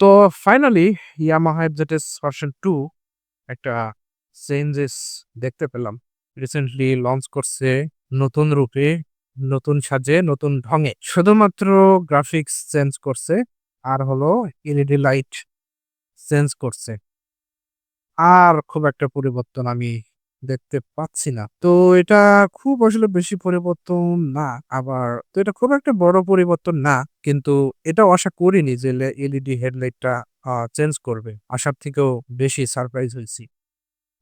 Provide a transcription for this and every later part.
তো finally Yamaha FZS version two একটা changes দেখতে পেলাম। রিসেন্টলি লঞ্চ করছে নতুন রূপে, নতুন সাজে, নতুন ঢঙে। শুধুমাত্র গ্রাফিক্স চেঞ্জ করছে আর হলো এলইডি লাইট চেঞ্জ করছে। আর খুব একটা পরিবর্তন আমি দেখতে পাচ্ছি না। তো এটা খুব আসলে বেশি পরিবর্তন না। আবার তো এটা খুব একটা বড় পরিবর্তন না। কিন্তু এটা আশা করিনি যে এলইডি হেডলাইটটা চেঞ্জ করবে। আশার থেকেও বেশি সারপ্রাইজ হয়েছি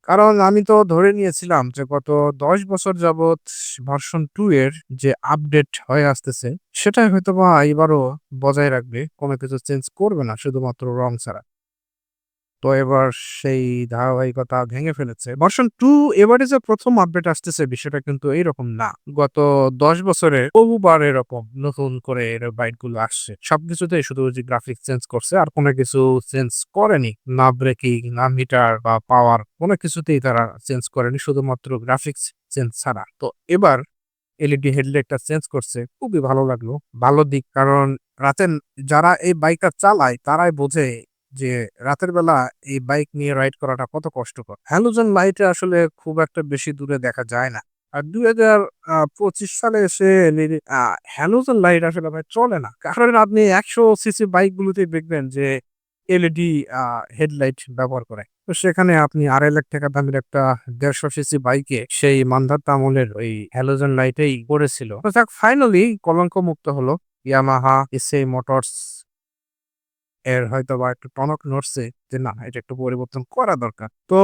কারণ আমি তো ধরে নিয়েছিলাম যে গত ১০ বছর যাবৎ ভার্সন টু এর যে আপডেট হয়ে আসতেছে, সেটাই হয়তো বা এবারও বজায় রাখবে। কোনো কিছু চেঞ্জ করবে না শুধুমাত্র রং ছাড়া। তো এবার সেই ধারাবাহিকতা ভেঙে ফেলেছে। ভার্সন টু এবারে যে প্রথম আপডেট আসতেছে বিষয়টা কিন্তু এইরকম না। গত ১০ বছরে বহুবার এরকম নতুন করে এর বাইকগুলো আসছে। সবকিছুতে শুধু যে গ্রাফিক্স চেঞ্জ করছে আর কোনো কিছু চেঞ্জ করেনি। না ব্রেকিং, না মিটার বা পাওয়ার কোনো কিছুতেই তারা চেঞ্জ করেনি শুধুমাত্র গ্রাফিক্স চেঞ্জ ছাড়া। তো এবার এলইডি হেডলাইটটা চেঞ্জ করছে। খুবই ভালো লাগল। ভালো দিক কারণ রাতে যারা এই বাইকটা চালায় তারাই বোঝে যে রাতের বেলা এই বাইক নিয়ে রাইড করাটা কত কষ্টকর। হ্যালোজেন লাইটে আসলে খুব একটা বেশি দূরে দেখা যায় না। আর ২০২৫ সালে এসে এলইডি আ, হ্যালোজেন লাইট আসলে ভাই চলে না। কারণ আপনি ১০০ সিসি বাইকগুলোতেই দেখবেন যে এলইডি হেডলাইট ব্যবহার করে। তো সেখানে আপনি ৳২.৫ দামের একটা ১৫০ সিসি বাইকে সেই মানধাত্তা আমলের ওই হ্যালোজেন লাইটেই করেছিল। তো ফাইনালি কলঙ্ক মুক্ত হলো। ইয়ামাহা, এসএ মোটরস এর হয়তো বা একটু টনক নড়ছে যে না এটা একটু পরিবর্তন করা দরকার। তো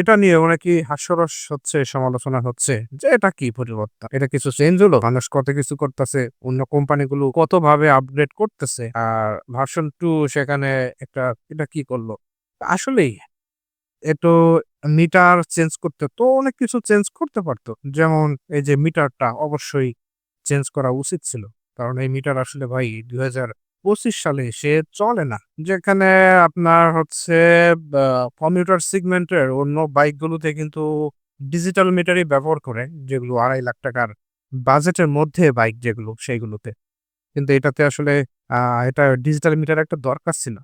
এটা নিয়ে অনেকই হাস্যরস হচ্ছে, সমালোচনা হচ্ছে যে এটা কি পরিবর্তন? এটা কিছু চেঞ্জ হলো? মানুষ কত কিছু করতেছে, অন্য কোম্পানিগুলো কতভাবে আপগ্রেড করতেছে। আর ভার্সন টু সেখানে একটা এটা কি করল? আসলেই একটু মিটার চেঞ্জ করতে তো অনেক কিছু চেঞ্জ করতে পারতো। যেমন এই যে মিটারটা অবশ্যই চেঞ্জ করা উচিত ছিল। কারণ এই মিটার আসলে ভাই ২০২৫ সালে এসে চলে না। যেখানে আপনার হচ্ছে আ কমিউটার সেগমেন্টের অন্য বাইকগুলোতে কিন্তু ডিজিটাল মিটারই ব্যবহার করে। যেগুলো আড়াই লাখ টাকার বাজেটের মধ্যে বাইক যেগুলো সেইগুলোতে। কিন্তু এটাতে আসলে এটা ডিজিটাল মিটার একটা দরকার ছিল।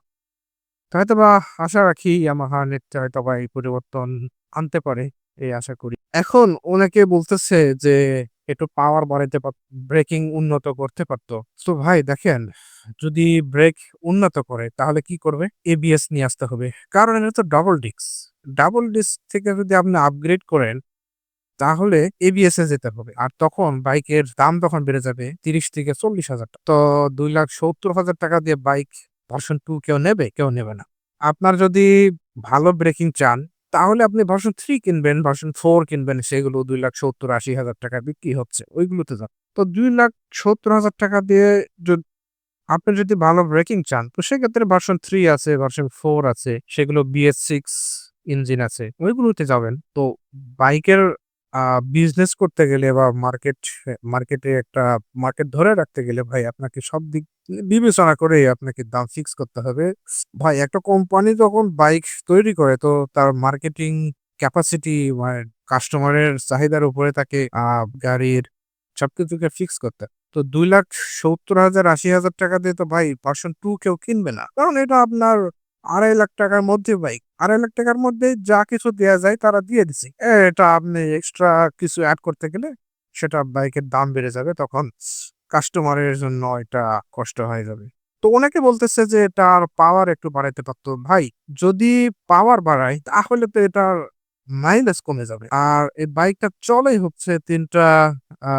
তো হয়তোবা আশা রাখি ইয়ামাহা নেক্সটে হয়তোবা এই পরিবর্তন আনতে পারে, এই আশা করি। এখন অনেকে বলতেছে যে একটু পাওয়ার বাড়াইতে পারত, ব্রেকিং উন্নত করতে পারত। তো ভাই দেখেন যদি ব্রেক উন্নত করে তাহলে কি করবে? এবিএস নিয়ে আসতে হবে। কারণ এটা তো ডাবল ডিস্ক। ডাবল ডিস্ক থেকে যদি আপনি আপগ্রেড করেন তাহলে এবিএস এ যেতে হবে। আর তখন বাইকের দাম তখন বেড়ে যাবে ৳৩০,000-৪০,000 তো ৳২,৭০,০০০ দিয়ে বাইক ভার্সন টু কেউ নেবে? কেউ নেবে না। আপনার যদি ভালো ব্রেকিং চান তাহলে আপনি ভার্সন থ্রি কিনবেন, ভার্সন ফোর কিনবেন সেগুলো ৳২,৭০,০০০-৮০,০০০ বিক্রি হচ্ছে। ওইগুলোতে যান। তো ৳২,৭০,০০০ দিয়ে যদি আপনি যদি ভালো ব্রেকিং চান তো সেক্ষেত্রে ভার্সন থ্রি আছে, ভার্সন ফোর আছে, সেগুলো বিএস সিক্স ইঞ্জিন আছে। ওইগুলোতে যাবেন। তো বাইকের বিজনেস করতে গেলে বা মার্কেট মার্কেটে একটা মার্কেট ধরে রাখতে গেলে ভাই আপনাকে সব দিক বিবেচনা করেই আপনাকে দাম ফিক্স করতে হবে। ভাই একটা কোম্পানি যখন বাইক তৈরি করে তো তার মার্কেটিং ক্যাপাসিটি মানে কাস্টমারের চাহিদার উপরে তাকে গাড়ির সবকিছুকে ফিক্স করতে তো ৳২,৭০,০০০-৮০,০০০ দিয়ে তো ভাই পার্সন টু কেউ কিনবে না। কারণ এটা আপনার আড়াই লাখ টাকার মধ্যে বাইক। ৳২.৫ র মধ্যে যা কিছু দেওয়া যায় তারা দিয়ে দিছে। এটা আপনি এক্সট্রা কিছু অ্যাড করতে গেলে সেটা বাইকের দাম বেড়ে যাবে। তখন কাস্টমারের জন্য এটা কষ্ট হয়ে যাবে। তো অনেকে বলতেছে যে এটার পাওয়ার একটু বাড়াইতে পারতো ভাই যদি পাওয়ার বাড়ায় তাহলে তো এটার মাইলেজ কমে যাবে। আর এই বাইকটা চলেই হচ্ছে ৩ টা আ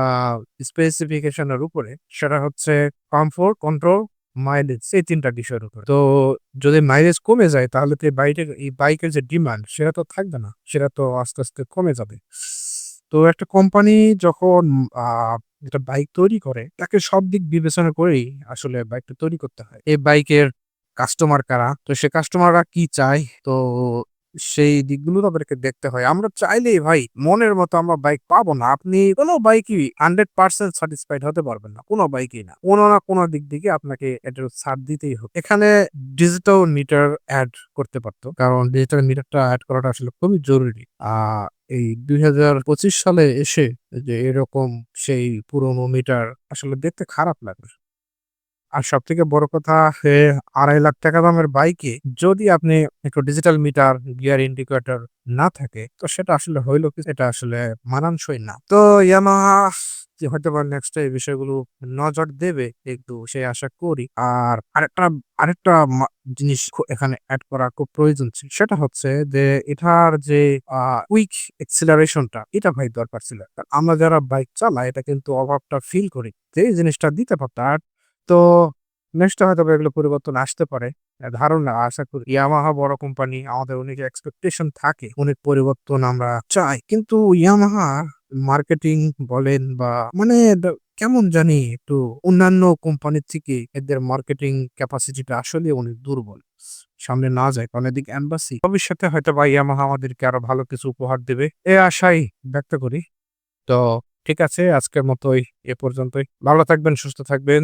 উপরে। সেটা হচ্ছে কমফোর্ট, কন্ট্রোল, মাইলেজ এই তিনটা বিষয়ের উপর তো যদি মাইলেজ কমে যায় তাহলে তো বাইকের এই বাইকের যে ডিমান্ড সেটা তো থাকবে না। সেটা তো আস্তে, আস্তে কমে যাবে। তো একটা কোম্পানি যখন একটা বাইক তৈরি করে তাকে সব দিক বিবেচনা করেই আসলে বাইকটা তৈরি করতে হয়। এই বাইকের কাস্টমার কারা? তো সে কাস্টমাররা কি চায়? তো সেই দিকগুলো তাদেরকে দেখতে হয়। আমরা চাইলেই ভাই মনের মতো আমরা বাইক পাবো না। আপনি কোন বাইকই 100% স্যাটিসফাইড হতে পারবেন না। কোনো বাইকই না। কোন না কোন দিক থেকে আপনাকে এটার ছাড় দিতেই হবে। এখানে ডিজিটাল মিটার অ্যাড করতে পারতো কারণ ডিজিটাল মিটারটা অ্যাড করাটা আসলে খুবই জরুরি। আ, এই ২০২৫ সালে এসে যে এরকম সেই পুরনো মিটার আসলে দেখতে খারাপ লাগে। আর সব থেকে বড় কথা আড়াই লাখ টাকা দামের বাইকে যদি আপনি একটু ডিজিটাল মিটার গিয়ার ইন্ডিকেটর না থাকে, তো সেটা আসলে হইল কি, এটা আসলে মানানসই না। তো ইয়ামাহা হয়তো বা নেক্সট এই বিষয়গুলো নজর দেবে, একটু সেই আশা করি। আর আরেকটা আরেকটা জিনিস এখানে অ্যাড করা খুব প্রয়োজন ছিল, সেটা হচ্ছে যে এটার যে কুইক এক্সিলারেশনটা এটা ভাই দরকার ছিল। আমরা যারা বাইক চালাই, এটা কিন্তু অভাবটা ফিল করি। যে জিনিসটা দিতে পারতো আর তো নেক্সট হয়তো এগুলো পরিবর্তন আসতে পারে। ধারণা, আশা করি। ইয়ামাহা বড় কোম্পানি আমাদের অনেক এক্সপেকটেশন থাকে, অনেক পরিবর্তন আমরা চাই। কিন্তু ইয়ামাহা মার্কেটিং বলেন বা মানে কেমন জানি একটু অন্যান্য কোম্পানির থেকে এদের মার্কেটিং ক্যাপাসিটিটা আসলে অনেক দুর্বল। সামনে না যায়, কারণ এদিকে এম্বাসি ভবিষ্যতে হয়তো বা ইয়ামাহা আমাদেরকে আরও ভালো কিছু উপহার দেবে। এ আশাই ব্যক্ত করি। তো ঠিক আছে, আজকের মতোই এ পর্যন্তই। ভালো থাকবেন, সুস্থ থাকবেন।